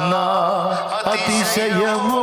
నా అతిశయము